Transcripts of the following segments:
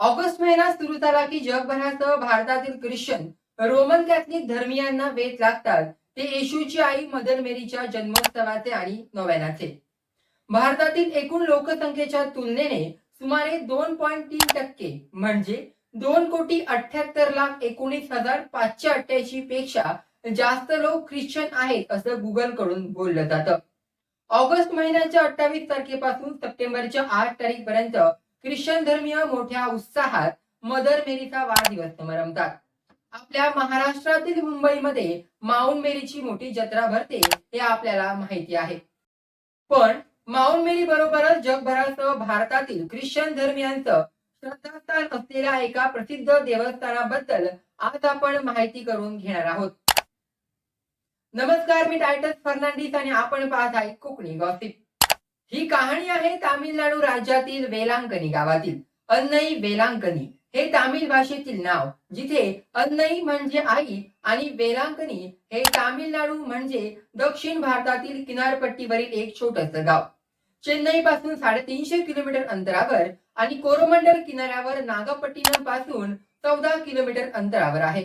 August महिना सुरू झाला की जगभरासह भारतातील ख्रिश्चन रोमन कॅथलिक धर्मियांना वेध लागतात. ते येशूची आई मदर मेरीच्या जन्मोत्सवाचे आणि नव्यानाचे भारतातील एकूण लोकसंख्येच्या तुलनेने सुमारे दोन पॉईंट तीन टक्के म्हणजे दोन कोटी अठ्याहत्तर लाख एकोणीस हजार पाचशे अठ्ठ्याऐंशी पेक्षा जास्त लोक ख्रिश्चन आहेत असं गुगलकडून बोललं जातं. ऑगस्ट महिन्याच्या अठ्ठावीस तारखेपासून सप्टेंबरच्या आठ तारीख पर्यंत ख्रिश्चन धर्मीय मोठ्या उत्साहात मदर मेरीचा वाढदिवस रमतात. आपल्या महाराष्ट्रातील मुंबईमध्ये माऊंट मेरीची मोठी जत्रा भरते हे आपल्याला माहिती आहे. पण माऊंट मेरी बरोबरच जगभरासह भारतातील ख्रिश्चन धर्मियांचं श्रद्धास्थान असलेल्या एका प्रसिद्ध देवस्थानाबद्दल आज आपण माहिती करून घेणार आहोत. नमस्कार मी टायटस फर्नांडिस आणि आपण पाहत आहे कोकणी गॉसिप. ही कहाणी आहे तामिळनाडू राज्यातील वेलांकनी गावातील अन्नई वेलांकनी. हे तामिळ भाषेतील नाव जिथे अन्नई म्हणजे आई आणि वेलांकनी हे तामिळनाडू म्हणजे दक्षिण भारतातील किनारपट्टीवरील एक छोटस गाव. चेन्नई पासून साडेतीनशे किलोमीटर अंतरावर आणि कोरोमंडल किनाऱ्यावर नागपट्टिनमपासून चौदा किलोमीटर अंतरावर आहे.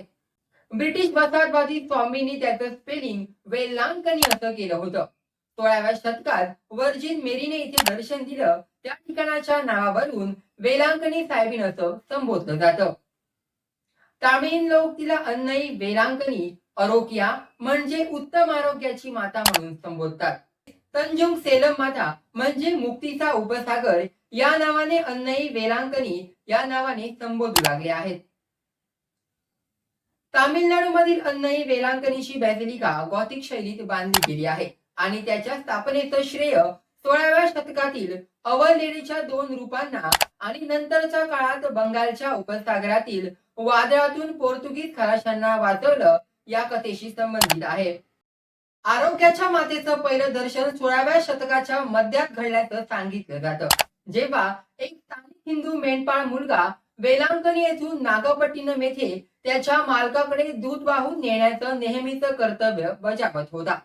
ब्रिटिश वसाहतवादी स्वामींनी त्याचं स्पेलिंग वेलांकनी असं केलं होतं. सोळाव्या शतकात वर्जिन मेरीने इथे दर्शन दिलं त्या ठिकाणाच्या नावावरून वेलांकनी साहेबीन असं संबोधलं जातं. तामिळ लोक तिला अन्नई वेलांकनी अरोकिया म्हणजे उत्तम आरोग्याची माता म्हणून संबोधतात. तंजुंग सेलम माता म्हणजे मुक्तीचा उपसागर या नावाने अन्नई वेलांकनी या नावाने संबोधू लागले आहेत. तामिळनाडूमधील अन्नई वेलांकनीची बॅसिलिका गॉथिक शैलीत बांधली गेली आहे. आणि त्याच्या स्थापनेचं श्रेय सोळाव्या शतकातील अवर लेडीच्या दोन रूपांना आणि नंतरच्या काळात बंगालच्या उपसागरातील वादळातून पोर्तुगीज खराशांना वाचवलं या कथेशी संबंधित आहे. आरोग्याच्या मातेचं पहिलं दर्शन सोळाव्या शतकाच्या मध्यात घडल्याचं सांगितलं जातं. जेव्हा एक स्थानिक हिंदू मेंढपाळ मुलगा वेलांकनी येथून नागपट्टिनम येथे त्याच्या मालकाकडे दूध वाहून नेण्याचं नेहमीच कर्तव्य बजावत होता.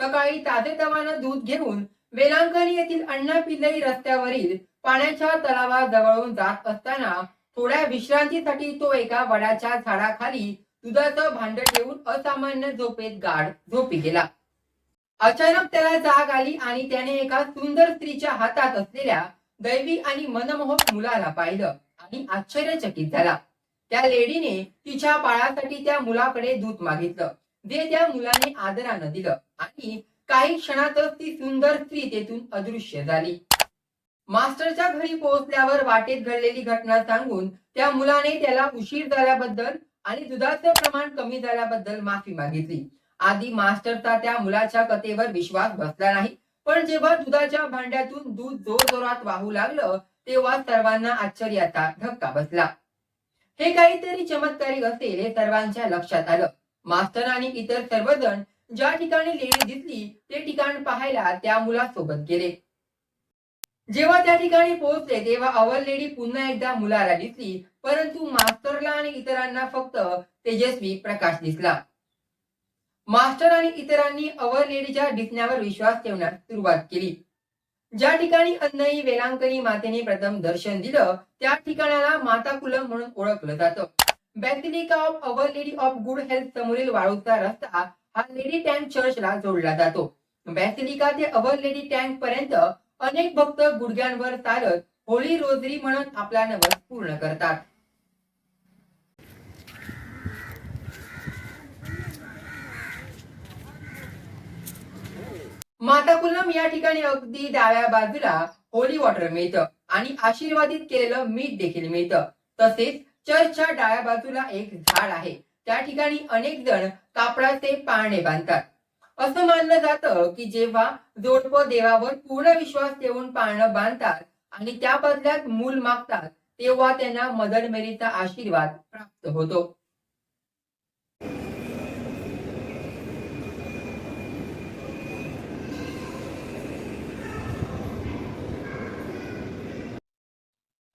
सकाळी ताजेतवानं दूध घेऊन वेलांकणी येथील अण्णा पिल्लई रस्त्यावरील पाण्याच्या तलावाजवळून जात असताना थोड्या विश्रांतीसाठी तो एका वडाच्या झाडाखाली दुधाचं भांड ठेवून असामान्य झोपेत गाढ झोपी गेला. अचानक त्याला जाग आली आणि त्याने एका सुंदर स्त्रीच्या हातात असलेल्या दैवी आणि मनमोहक मुलाला पाहिलं आणि आश्चर्यचकित झाला. त्या लेडीने तिच्या बाळासाठी त्या मुलाकडे दूध मागितलं. जे त्या मुलाने आदरानं दिलं आणि काही क्षणातच ती सुंदर स्त्री तेथून अदृश्य झाली. मास्टरच्या घरी पोहोचल्यावर वाटेत घडलेली घटना सांगून त्या मुलाने त्याला उशीर झाल्याबद्दल आणि दुधाचं प्रमाण कमी झाल्याबद्दल माफी मागितली. आधी मास्टरचा त्या मुलाच्या कथेवर विश्वास बसला नाही पण जेव्हा दुधाच्या भांड्यातून दूध जोर जोरात वाहू लागलं तेव्हा सर्वांना आश्चर्याचा धक्का बसला. हे काहीतरी चमत्कारिक असेल हे सर्वांच्या लक्षात आलं. मास्टर आणि इतर सर्वजण ज्या ठिकाणी लेणी दिसली ते ठिकाण पाहायला त्या मुलासोबत गेले. जेव्हा त्या ठिकाणी पोहोचले तेव्हा अवर लेडी पुन्हा एकदा मुलाला दिसली परंतु मास्टरला आणि इतरांना फक्त तेजस्वी प्रकाश दिसला. मास्टर आणि इतरांनी अवर लेडीच्या दिसण्यावर विश्वास ठेवण्यास सुरुवात केली. ज्या ठिकाणी अन्नई वेलांकनी मातेने प्रथम दर्शन दिलं त्या ठिकाणाला माता कुलम म्हणून ओळखलं जातं. Basilica of Our Lady of Good Health समोरील वाळूचा रस्ता हा लेडी टँक चर्चला जोडला जातो. बॅसिलिका ते अवर लेडी टँक पर्यंत अनेक भक्त गुडघ्यांवर चालत होळी रोजरी म्हणून आपला नवस पूर्ण करतात. माताकुलम या ठिकाणी अगदी डाव्या बाजूला होली वॉटर मिळतं आणि आशीर्वादित केलेलं मीठ देखील मिळतं. तसेच चर्चच्या डाव्या बाजूला एक झाड आहे. त्या ठिकाणी अनेक जण कापडाचे पाळणे बांधतात. असं मानलं जातं की जेव्हा जोडप देवावर पूर्ण विश्वास ठेवून पाळणं बांधतात आणि त्या बदल्यात मूल मागतात तेव्हा त्यांना मदर मेरीचा आशीर्वाद प्राप्त होतो.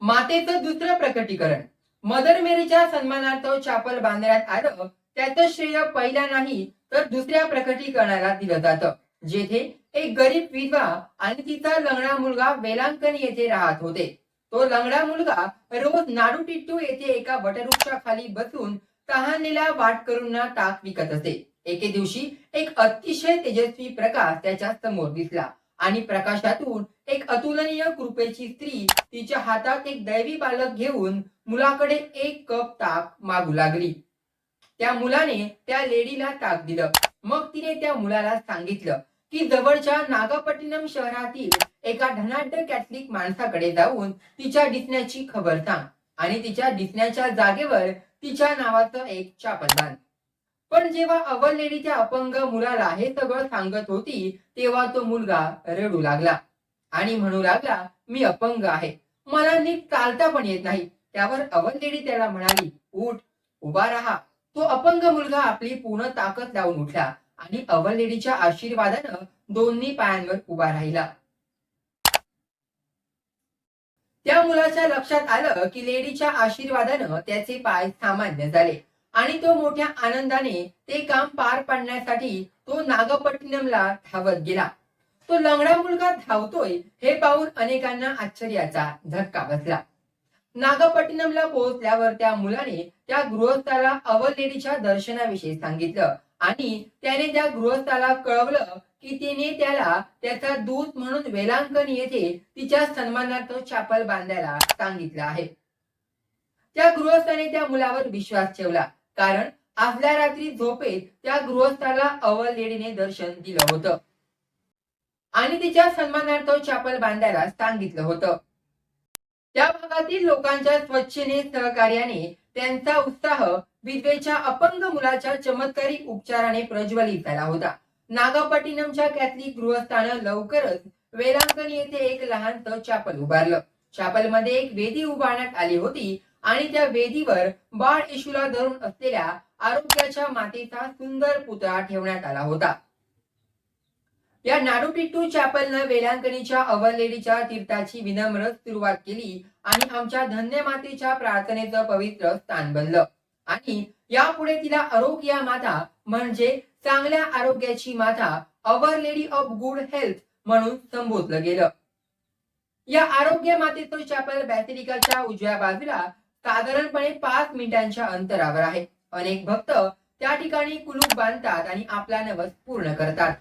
मातेचं दुसरं प्रकटीकरण. मदर मेरीच्या सन्मानार्थ चापल बांधण्यात आलं. त्याचं श्रेय पहिल्या नाही तर दुसऱ्या प्रकटीकरणाला दिलं जातं. जेथे एक गरीब विधवा आणि तिचा लंगडा मुलगा वेलांकन येथे राहत होते. तो लंगडा मुलगा रोज नाडू टिट्टू येथे एका वटवृक्षाखाली बसून तहानलेल्या वाटकरूंना ताक विकत असे एके दिवशी एक अतिशय तेजस्वी प्रकाश त्याच्यासमोर दिसला. आणि प्रकाशातून एक अतुलनीय कृपेची स्त्री तिच्या हातात एक दैवी बालक घेऊन मुलाकडे एक कप ताक मागू लागली. त्या मुलाने त्या लेडीला ताक दिलं. मग तिने त्या मुलाला सांगितलं की जवळच्या नागापट्टिनम शहरातील एका धनाढ्य कॅथलिक माणसाकडे जाऊन तिच्या दिसण्याची खबर सांग आणि तिच्या दिसण्याच्या जागेवर तिच्या नावाचं एक चापल बांध. पण जेव्हा अव्वल त्या अपंग मुलाला हे सगळं सांगत होती तेव्हा तो मुलगा रडू लागला आणि म्हणू लागला मी अपंग आहे. मला नीट चालता पण येत नाही. त्यावर अव्वल लेडी त्याला म्हणाली उठ उभा राहा. तो अपंग मुलगा आपली पूर्ण ताकद लावून उठला आणि अवललेडीच्या आशीर्वादानं दोन्ही पायांवर उभा राहिला. त्या मुलाच्या लक्षात आलं की लेडीच्या आशीर्वादानं त्याचे पाय सामान्य झाले. आणि तो मोठ्या आनंदाने ते काम पार पाडण्यासाठी तो नागपट्टिनमला धावत गेला. तो लंगडा मुलगा धावतोय हे पाहून अनेकांना आश्चर्याचा धक्का बसला. नागपट्टिनमला पोहोचल्यावर त्या मुलाने त्या गृहस्थाला अवल लेडीच्या दर्शनाविषयी सांगितलं आणि त्याने त्या गृहस्थाला कळवलं की तिने त्याला त्याचा दूत म्हणून वेलांकन येथे तिच्या सन्मानार्थ चापल बांधायला सांगितलं आहे. त्या गृहस्थाने त्या मुलावर विश्वास ठेवला. कारण आजल्या रात्री झोपेत त्या गृहस्थाला अवल लेडीने दर्शन दिलं होतं. आणि तिच्या सन्मानार्थ चापल बांधायला सांगितलं होतं. त्या भागातील लोकांच्या स्वच्छेने सहकार्याने त्यांचा उत्साह विधवेच्या अपंग मुलाच्या चमत्कारी उपचाराने प्रज्वलित झाला होता. नागापट्टिनमच्या कॅथलिक गृहस्थानं लवकरच वेलांकणी येथे एक लहानसं चापल उभारलं. चापलमध्ये एक वेदी उभारण्यात आली होती. आणि त्या वेदीवर बाळ येशूला धरून असलेल्या आरोग्याच्या मातेचा सुंदर पुतळा ठेवण्यात आला होता. या नाडूपिट्टू चॅपलनं वेलांकणीच्या अवलेडीच्या तीर्थाची विनम्र सुरुवात केली आणि आमच्या धन्य मातेच्या प्रार्थनेचं पवित्र स्थान बनलं. आणि यापुढे तिला आरोग्य माता म्हणजे चांगल्या आरोग्याची माता Our Lady of Good Health म्हणून संबोधलं गेलं. या आरोग्य मातेचं चॅपल बॅसिलिकाच्या उजव्या बाजूला साधारणपणे पाच मिनिटांच्या अंतरावर आहे अनेक भक्त त्या ठिकाणी कुलूप बांधतात आणि आपला नवस पूर्ण करतात.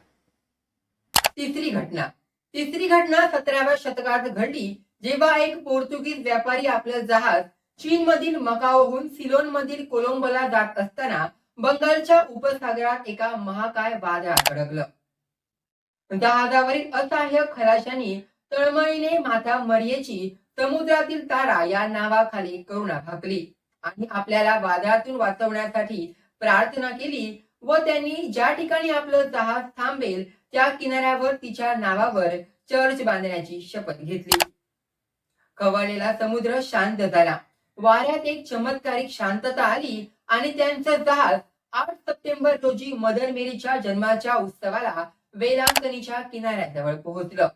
तिसरी घटना. तिसरी घटना सतराव्या शतकात घडली जेव्हा एक पोर्तुगीज व्यापारी आपलं जहाज चीन मधील मकाओहून सिलोन मधील कोलंबोला जात असताना बंगालच्या उपसागरात एका महाकाय वादळात अडकलं. जहाजावरील असहाय्य खलाशांनी तळमळीने माता मरियेची समुद्रातील तारा या नावाखाली करुणा भाकली. आणि आपल्याला वादळातून वाचवण्यासाठी प्रार्थना केली व त्यांनी ज्या ठिकाणी आपलं जहाज थांबेल त्या किनाऱ्यावर तिच्या नावावर चर्च बांधण्याची शपथ घेतली. खवळलेला समुद्र शांत झाला. वाऱ्यात एक चमत्कारिक शांतता आली आणि त्यांचं जहाज आठ सप्टेंबर रोजी मदर मेरीच्या जन्माच्या उत्सवाला वेलांकणीच्या किनाऱ्याजवळ पोहोचलं.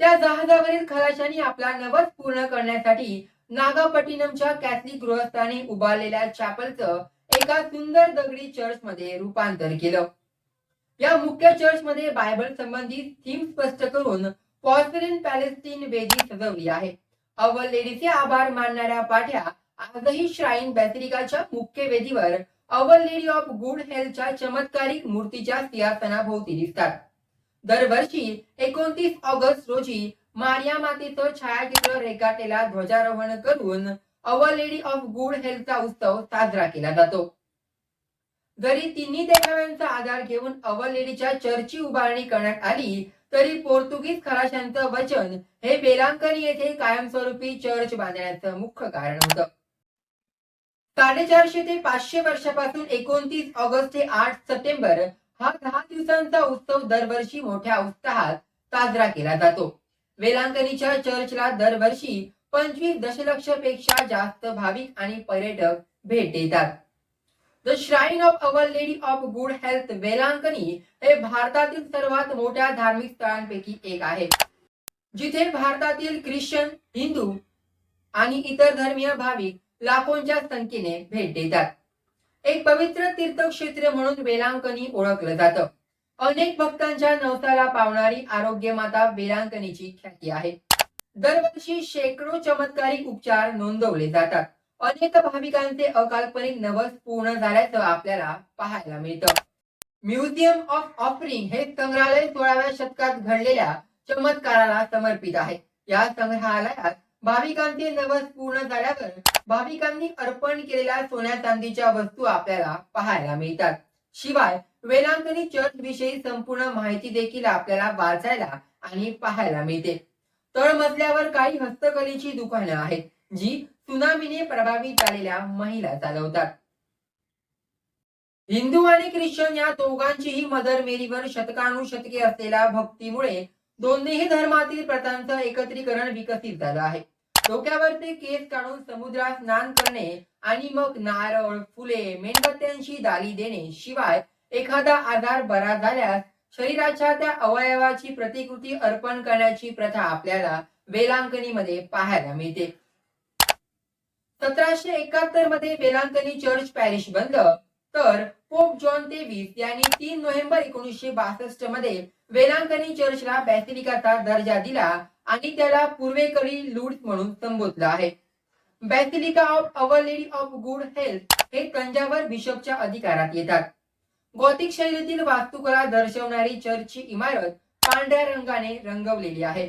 त्या जहाजावरील खलाशांनी आपला नवस पूर्ण करण्यासाठी नागापट्टिनमच्या कॅथलिक गृहस्थाने उभारलेल्या चॅपलचं एका सुंदर दगडी चर्च मध्ये रूपांतर केलं. या मुख्य चर्च मध्ये बायबल संबंधित थीम स्पष्ट करून पॉर्फिरिन पॅलेस्टीन वेदी सजवली आहे. अव्वल लेडीचे आभार मानणाऱ्या पाठ्या आजही श्राईन बॅसिलिकाच्या मुख्य वेदीवर अव्वल लेडी ऑफ गुड हेल्थच्या चमत्कारिक मूर्तीच्या सिंहासनाभोवती दिसतात. दरवर्षी एकोणतीस ऑगस्ट रोजी मारिया मातेचं छायाचित्र रेखाटेला ध्वजारोहण करून अवर लेडी ऑफ गुड हेल्थचा उत्सव साजरा केला जातो. जरी तिन्ही देखाव्यांचा आधार घेऊन अवर लेडीच्या चर्चची उभारणी करण्यात आली तरी पोर्तुगीज खलाशांचं वचन हे बेलांकरी येथे कायमस्वरूपी चर्च बांधण्याचं मुख्य कारण होतं. साडेचारशे ते पाचशे वर्षापासून एकोणतीस ऑगस्ट ते आठ सप्टेंबर हा दहा दिवसांचा उत्सव दरवर्षी मोठ्या उत्साहात साजरा केला जातो. वेलांकनीच्या चर्चला दरवर्षी पंचवीस दशलक्षपेक्षा जास्त भाविक आणि पर्यटक भेट देतात. The Shrine of Our Lady of Good Health Velankanni हे भारतातील सर्वात मोठ्या धार्मिक स्थळांपैकी एक आहे. जिथे भारतातील ख्रिश्चन हिंदू आणि इतर धर्मीय भाविक लाखोंच्या संख्येने भेट देतात. एक पवित्र तीर्थक्षेत्र म्हणून वेलांकनी ओळखलं जातं. अनेक भक्तांच्या नवसाला पावणारी आरोग्य माता वेलांकनीची ख्याती आहे. दरवर्षी शेकडो चमत्कारिक उपचार नोंदवले जातात. अनेक भाविकांचे अकाल्पनिक नवस पूर्ण झाल्याचं आपल्याला पाहायला मिळतं. म्युझियम ऑफ ऑफरिंग हे संग्रहालय सोळाव्या शतकात घडलेल्या चमत्काराला समर्पित आहे. या संग्रहालयात भाविकांचे नवस पूर्ण झाल्यावर भाविकांनी अर्पण केलेल्या सोन्या चांदीच्या वस्तू आपल्याला पाहायला मिळतात. शिवाय वेलांकणी चर्च विषयी संपूर्ण माहिती देखील आपल्याला वाचायला आणि पाहायला मिळते. तळमजल्यावर काही हस्तकलेची दुकानं आहेत जी सुनामीने प्रभावित झालेल्या महिला चालवतात. हिंदू आणि ख्रिश्चन या दोघांचीही मदर मेरीवर शतकानुशतके असलेल्या भक्तीमुळे दोन्ही धर्मातील प्रथांचं एकत्रीकरण विकसित झालं आहे. डोक्यावरचे केस काढून समुद्रात स्नान करणे आणि मग नारळ फुले मेणबत्त्यांची दाली देणे शिवाय एखादा आधार बरा झाल्यास शरीराच्या त्या अवयवाची प्रतिकृती अर्पण करण्याची प्रथा आपल्याला वेलांकनीमध्ये पाहायला मिळते. सतराशे एकाहत्तरमध्ये वेलांकनी चर्च पॅरिश बंद तर पोप जॉन तेवीस यांनी तीन नोव्हेंबर एकोणीसशे बासष्टमध्ये वेलांकनी चर्चला बॅसिलिकाचा दर्जा दिला आणि त्याला पूर्वेकडील लूड म्हणून संबोधलं आहे. Basilica of Our Lady of Good Health हे तंजावर बिशपच्या अधिकारात येतात. गौतिक शैलीतील वास्तुकला दर्शवणारी चर्चची इमारत पांढऱ्या रंगाने रंगवलेली आहे.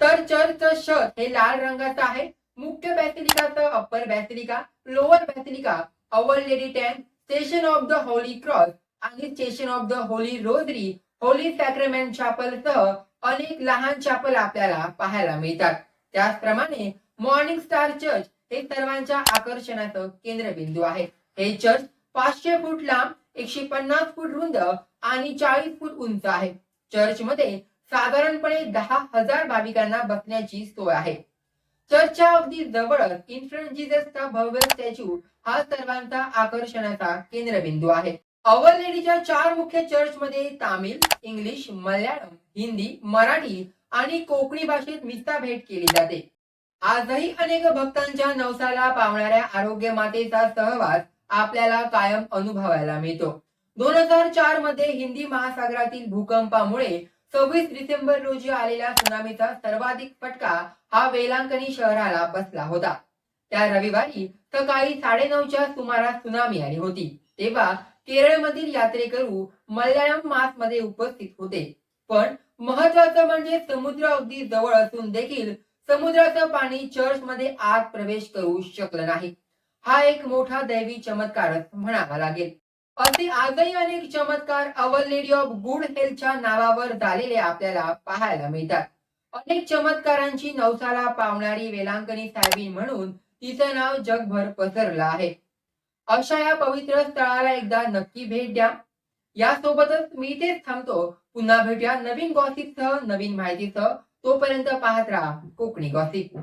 तर चर्चचं शत हे लाल रंगाचं आहे. मुख्य बॅसिलिकाचं upper basilica lower basilica Our Lady tan station of the Holy Cross आणि station of the Holy Rosary Holy Sacrament चॅपलसह अनेक लहान चॅपल आपल्याला पाहायला मिळतात. त्याचप्रमाणे मॉर्निंग स्टार चर्च हे सर्वांच्या आकर्षणाचं केंद्रबिंदू आहे. हे चर्च पाचशे फूट लांब एकशे पन्नास फूट रुंद आणि चाळीस फूट उंच आहे. चर्चमध्ये साधारणपणे दहा हजार भाविकांना बसण्याची सोय आहे. चर्चच्या अगदी जवळच इन्फ्रंट जिजसचा भव्य स्टॅच्यू हा सर्वांचा आकर्षणाचा केंद्रबिंदू आहे. अवर लेडीच्या चार मुख्य चर्चमध्ये तामिळ इंग्लिश मल्याळम हिंदी मराठी आणि कोकणी भाषेत मिस्ता भेट केली जाते. आजही अनेक भक्तांच्या नवसाला पावणाऱ्या आरोग्य मातेचा सहवास आपल्याला कायम अनुभवायला मिळतो. दोन हजार चारमध्ये हिंदी महासागरातील भूकंपामुळे सव्वीस डिसेंबर रोजी आलेल्या सुनामीचा सर्वाधिक फटका हा वेलांकनी शहराला बसला होता. त्या रविवारी सकाळी साडेनऊच्या सुमारास सुनामी आली होती. तेव्हा केरळमधील यात्रेकरू मल्याळम मासमध्ये उपस्थित होते. पण महत्वाचं म्हणजे समुद्र अगदी जवळ असून देखील समुद्राचं पाणी चर्च मध्ये आत प्रवेश करू शकलं नाही. हा एक मोठा दैवी चमत्कारच म्हणावा लागेल. असे आजही अनेक चमत्कार अवर लेडी ऑफ गुड हेल्थच्या नावावर झालेले आपल्याला पाहायला मिळतात. अनेक चमत्कारांची नवसाला पावणारी वेलांकणी साहेबी म्हणून तिचं नाव जगभर पसरलं आहे. अशा या पवित्र स्थळाला एकदा नक्की भेट द्या. यासोबतच मी इथेच थांबतो. पुन्हा भेटूया नवीन गॉसिपसह नवीन माहितीसह. तोपर्यंत पाहत राहा कोकणी गॉसिप